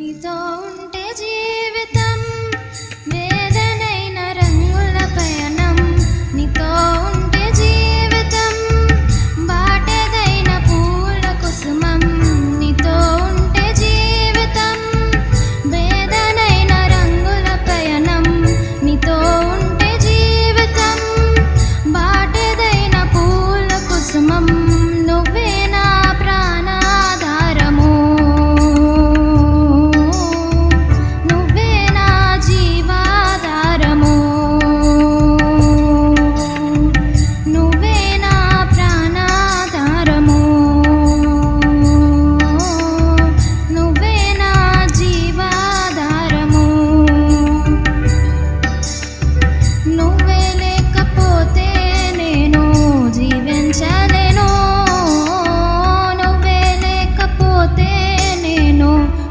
你都。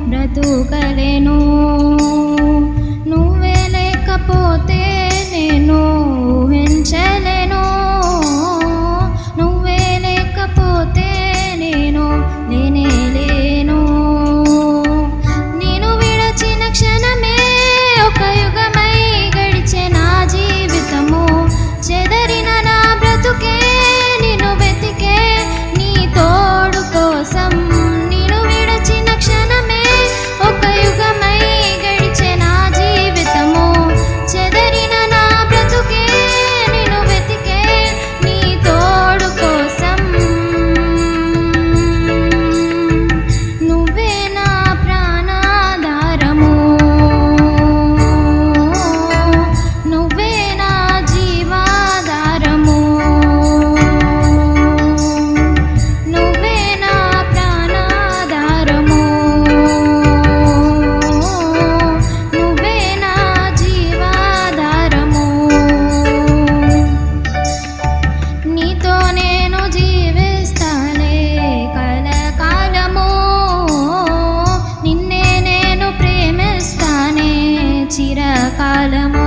బ్రతుకలేను. నువ్వే లేకపోతే കാലം